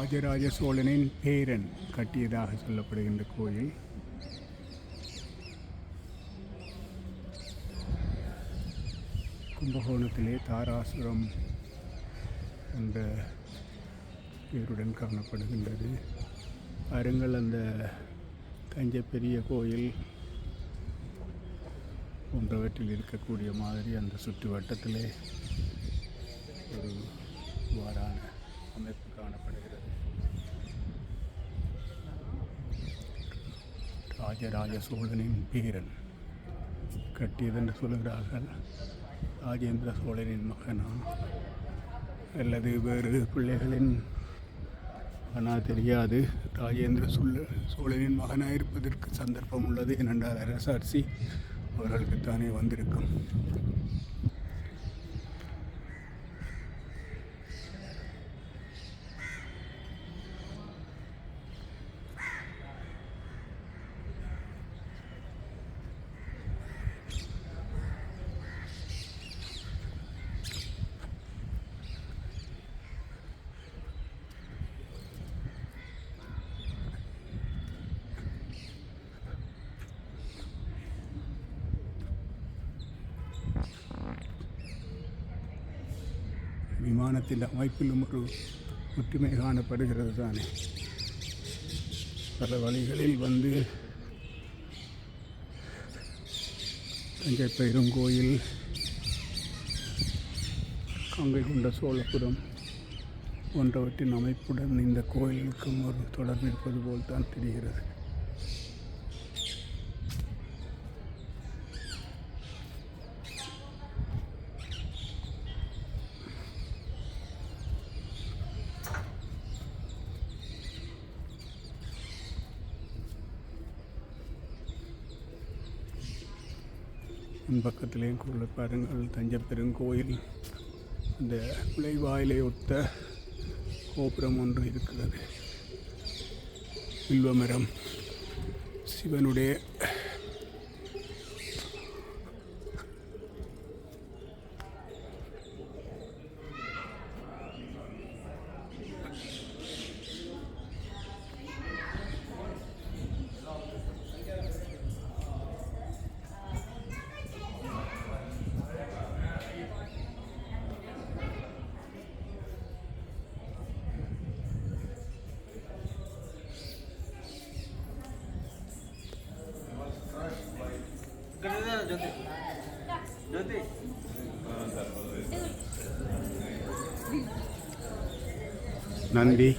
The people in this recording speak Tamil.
ராஜராஜ சோழனின் பேரன் கட்டியதாக சொல்லப்படுகின்ற கோயில். கும்பகோணத்திலே தாராசுரம் என்ற பேருடன் காணப்படுகின்றது. அருங்கள் அந்த தஞ்சை பெரிய கோயில் போன்றவற்றில் இருக்கக்கூடிய மாதிரி அந்த சுற்று வட்டத்திலே ஒரு வாரான அமைப்பு காணப்படுகிறது ராஜராஜ சோழனின் பேரன் கட்டியதென்று சொல்கிறார்கள் ராஜேந்திர சோழனின் மகனா? அல்லது வேறு பிள்ளைகளின் மகனா? தெரியாது. ராஜேந்திர சோழ சோழனின் மகனாக இருப்பதற்கு சந்தர்ப்பம் உள்ளது. ஏனென்றால் அரசாட்சி அவர்களுக்குத்தானே வந்திருக்கும். விமானத்தின் அமைப்பிலும் ஒரு ஒற்றுமை காணப்படுகிறது தானே? பல வழிகளில் வந்து தஞ்சை பெருங்கோயில் கங்கை கொண்ட சோழபுரம் போன்றவற்றின் அமைப்புடன் இந்த கோயிலுக்கும் ஒரு தொடர்பு இருப்பது போல் தான் தெரிகிறது. பக்கத்திலேயும் கூட பாருங்கள் தஞ்சை பெருங்கோயில் அந்த விளைவாயிலை ஒத்த கோபுரம் ஒன்று இருக்கிறது. வில்வமரம் சிவனுடைய நன்றி.